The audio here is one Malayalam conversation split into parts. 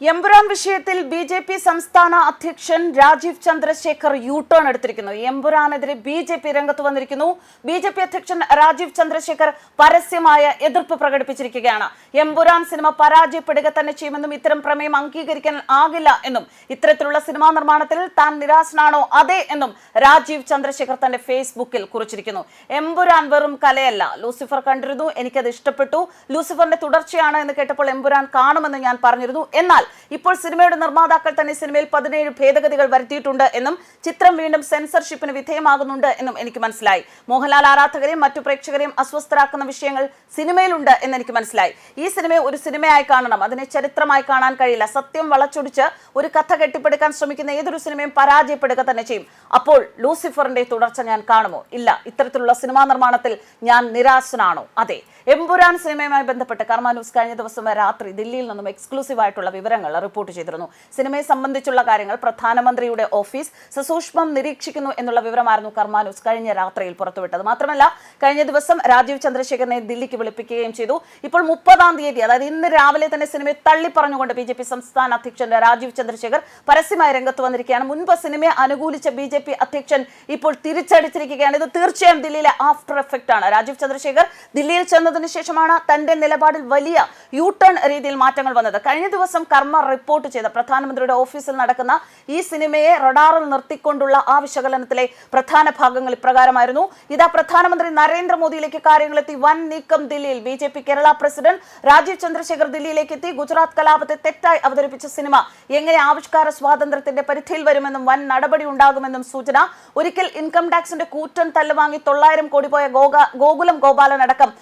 എമ്പുരാൻ വിഷയത്തിൽ ബി ജെ പി സംസ്ഥാന അധ്യക്ഷൻ രാജീവ് ചന്ദ്രശേഖർ യു ടേൺ എടുത്തിരിക്കുന്നു. എംപുരാനെതിരെ ബി ജെ പി രംഗത്ത് വന്നിരിക്കുന്നു. ബി ജെ പി അധ്യക്ഷൻ രാജീവ് ചന്ദ്രശേഖർ പരസ്യമായ എതിർപ്പ് പ്രകടിപ്പിച്ചിരിക്കുകയാണ്. എംപുരാൻ സിനിമ പരാജയപ്പെടുക തന്നെ ചെയ്യുമെന്നും ഇത്തരം പ്രമേയം അംഗീകരിക്കാൻ ആകില്ല എന്നും ഇത്തരത്തിലുള്ള സിനിമാ നിർമ്മാണത്തിൽ താൻ നിരാശനാണോ അതെ എന്നും രാജീവ് ചന്ദ്രശേഖർ തന്റെ ഫേസ്ബുക്കിൽ കുറിച്ചിരിക്കുന്നു. എംബുരാൻ വെറും കലയല്ല. ലൂസിഫർ കണ്ടിരുന്നു എനിക്കത് ഇഷ്ടപ്പെട്ടു. ലൂസിഫറിന്റെ തുടർച്ചയാണ് എന്ന് കേട്ടപ്പോൾ എംബുരാൻ കാണുമെന്ന് ഞാൻ പറഞ്ഞിരുന്നു. എന്നാൽ ഇപ്പോൾ സിനിമയുടെ നിർമ്മാതാക്കൾ തന്നെ സിനിമയിൽ പതിനേഴ് ഭേദഗതികൾ വരുത്തിയിട്ടുണ്ട് എന്നും ചിത്രം വീണ്ടും സെൻസർഷിപ്പിന് വിധേയമാകുന്നുണ്ട് എന്നും എനിക്ക് മനസ്സിലായി. മോഹൻലാൽ ആരാധകരെയും മറ്റു പ്രേക്ഷകരെയും അസ്വസ്ഥരാക്കുന്ന വിഷയങ്ങൾ സിനിമയിലുണ്ട് എന്ന് എനിക്ക് മനസ്സിലായി. ഈ സിനിമയെ ഒരു സിനിമയായി കാണണം അതിനെ ചരിത്രമായി കാണാൻ കഴിയില്ല. സത്യം വളച്ചൊടിച്ച് ഒരു കഥ കെട്ടിപ്പടുക്കാൻ ശ്രമിക്കുന്ന ഏതൊരു സിനിമയും പരാജയപ്പെടുക തന്നെ ചെയ്യും. അപ്പോൾ ലൂസിഫറിന്റെ തുടർച്ച ഞാൻ കാണുമോ? ഇല്ല ഇത്തരത്തിലുള്ള സിനിമാ നിർമ്മാണത്തിൽ ഞാൻ നിരാശനാണോ? അതെ എമ്പുരാൻ സിനിമയുമായി ബന്ധപ്പെട്ട് കർമ്മ ന്യൂസ് കഴിഞ്ഞ ദിവസം രാത്രി ദില്ലിയിൽ നിന്നും എക്സ്ക്ലൂസീവ് ആയിട്ടുള്ള വിവരങ്ങൾ റിപ്പോർട്ട് ചെയ്തിരുന്നു. സിനിമയെ സംബന്ധിച്ചുള്ള കാര്യങ്ങൾ പ്രധാനമന്ത്രിയുടെ ഓഫീസ് സസൂക്ഷ്മം നിരീക്ഷിക്കുന്നു എന്നുള്ള വിവരമായിരുന്നു കർമ്മ ന്യൂസ് കഴിഞ്ഞ രാത്രിയിൽ പുറത്തുവിട്ടത്. മാത്രമല്ല കഴിഞ്ഞ ദിവസം രാജീവ് ചന്ദ്രശേഖരനെ ദില്ലിക്ക് വിളിപ്പിക്കുകയും ചെയ്തു. ഇപ്പോൾ മുപ്പതാം തീയതി അതായത് ഇന്ന് രാവിലെ തന്നെ സിനിമയെ തള്ളിപ്പറഞ്ഞുകൊണ്ട് ബി ജെ പി സംസ്ഥാന അധ്യക്ഷൻ രാജീവ് ചന്ദ്രശേഖർ പരസ്യമായി രംഗത്ത് വന്നിരിക്കുകയാണ്. മുൻപ് സിനിമയെ അനുകൂലിച്ച ബി ജെ പി അധ്യക്ഷൻ ഇപ്പോൾ തിരിച്ചടിച്ചിരിക്കുകയാണ്. ഇത് തീർച്ചയായും ദില്ലിയിലെ ആഫ്റ്റർ എഫക്റ്റ് ആണ്. രാജീവ് ചന്ദ്രശേഖർ ദില്ലിയിൽ ചെന്നതിന് ശേഷമാണ് തന്റെ നിലപാടിൽ വലിയ യു ടേൺ രീതിയിൽ മാറ്റങ്ങൾ വന്നത്. കഴിഞ്ഞ ദിവസം കർമ്മ റിപ്പോർട്ട് ചെയ്ത പ്രധാനമന്ത്രിയുടെ ഓഫീസിൽ നടക്കുന്ന ഈ സിനിമയെ റഡാറിൽ നിർത്തിക്കൊണ്ടുള്ള ആ വിശകലനത്തിലെ പ്രധാന ഭാഗങ്ങൾ ഇപ്രകാരമായിരുന്നു. ഇതാ പ്രധാനമന്ത്രി നരേന്ദ്രമോദിയിലേക്ക് കാര്യങ്ങളെത്തി. വൻ നീക്കം ദില്ലിയിൽ B J P Kerala president Rajeev Chandrasekhar ദില്ലിയിലേക്ക് എത്തി. ഗുജറാത്ത് കലാപത്തെ തെറ്റായി അവതരിപ്പിച്ച സിനിമ എങ്ങനെ ആവിഷ്കാര സ്വാതന്ത്ര്യത്തിന്റെ പരിധിയിൽ വരുമെന്നും വൻ നടപടി ഉണ്ടാകുമെന്നും സൂചന. ഒരിക്കൽ ഇൻകം ടാക്സിന്റെ കൂറ്റൻ തല്ലുവാങ്ങി തൊള്ളായിരം കോടി പോയ ഗോകുലം ഗോപാലൻ അടക്കം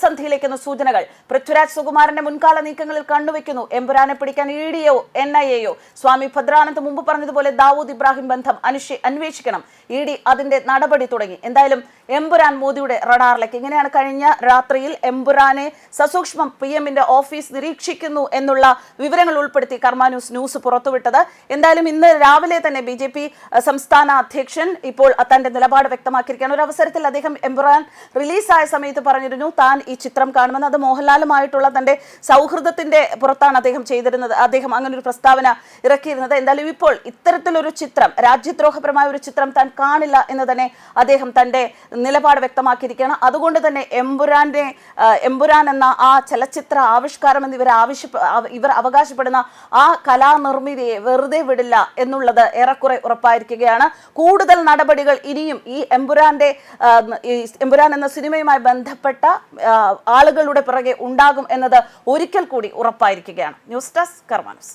പ്രതിസന്ധിയിലേക്കെന്ന സൂചനകൾ പൃഥ്വിരാജ് സുകുമാരന്റെ മുൻകാല നീക്കങ്ങളിൽ കണ്ണുവെക്കുന്നു എമ്പുരാനെ പിടിക്കാൻ ഇ ഡിയോ എൻ ഐ എയോ സ്വാമി ഭദ്രാനന്ദ് മുമ്പ് പറഞ്ഞതുപോലെ ദാവൂദ് ഇബ്രാഹിം ബന്ധം അനുഷി അന്വേഷിക്കണം. ഇ ഡി അതിന്റെ നടപടി തുടങ്ങി. എന്തായാലും എമ്പുരാൻ മോദിയുടെ റഡാറിലേക്ക് ഇങ്ങനെയാണ് കഴിഞ്ഞ രാത്രിയിൽ എമ്പുരാനെ സസൂക്ഷ്മം പി എമ്മിന്റെ ഓഫീസ് നിരീക്ഷിക്കുന്നു എന്നുള്ള വിവരങ്ങൾ ഉൾപ്പെടുത്തി കർമാനൂസ് ന്യൂസ് പുറത്തുവിട്ടത്. എന്തായാലും ഇന്ന് രാവിലെ തന്നെ ബി ജെ പി സംസ്ഥാന അധ്യക്ഷൻ ഇപ്പോൾ തന്റെ നിലപാട് വ്യക്തമാക്കിയിരിക്കുകയാണ്. ഒരു അവസരത്തിൽ അദ്ദേഹം എമ്പുരാൻ റിലീസായ സമയത്ത് പറഞ്ഞിരുന്നു താൻ ഈ ചിത്രം കാണുമെന്ന് അത് മോഹൻലാലുമായിട്ടുള്ള തന്റെ സൗഹൃദത്തിന്റെ പുറത്താണ് അദ്ദേഹം ചെയ്തിരുന്നത്. അദ്ദേഹം അങ്ങനെ ഒരു പ്രസ്താവന ഇറക്കിയിരുന്നത്. എന്തായാലും ഇപ്പോൾ ഇത്തരത്തിലൊരു ചിത്രം രാജ്യദ്രോഹപരമായ ഒരു ചിത്രം താൻ കാണില്ല എന്ന് തന്നെ അദ്ദേഹം തന്റെ നിലപാട് വ്യക്തമാക്കിയിരിക്കുകയാണ്. അതുകൊണ്ട് തന്നെ എമ്പുരാന്റെ എമ്പുരാൻ എന്ന ആ ചലച്ചിത്ര ആവിഷ്കാരം എന്ന് ഇവർ ആവശ്യ ഇവർ അവകാശപ്പെടുന്ന ആ കലാനിർമ്മിതിയെ വെറുതെ വിടില്ല എന്നുള്ളത് ഏറെക്കുറെ ഉറപ്പായിരിക്കുകയാണ്. കൂടുതൽ നടപടികൾ ഇനിയും ഈ എമ്പുരാന്റെ എമ്പുരാൻ എന്ന സിനിമയുമായി ബന്ധപ്പെട്ട ആളുകളുടെ പിറകെ ഉണ്ടാകും എന്നത് ഒരിക്കൽ കൂടി ഉറപ്പായിരിക്കുകയാണ്. News desk കർമാനസ്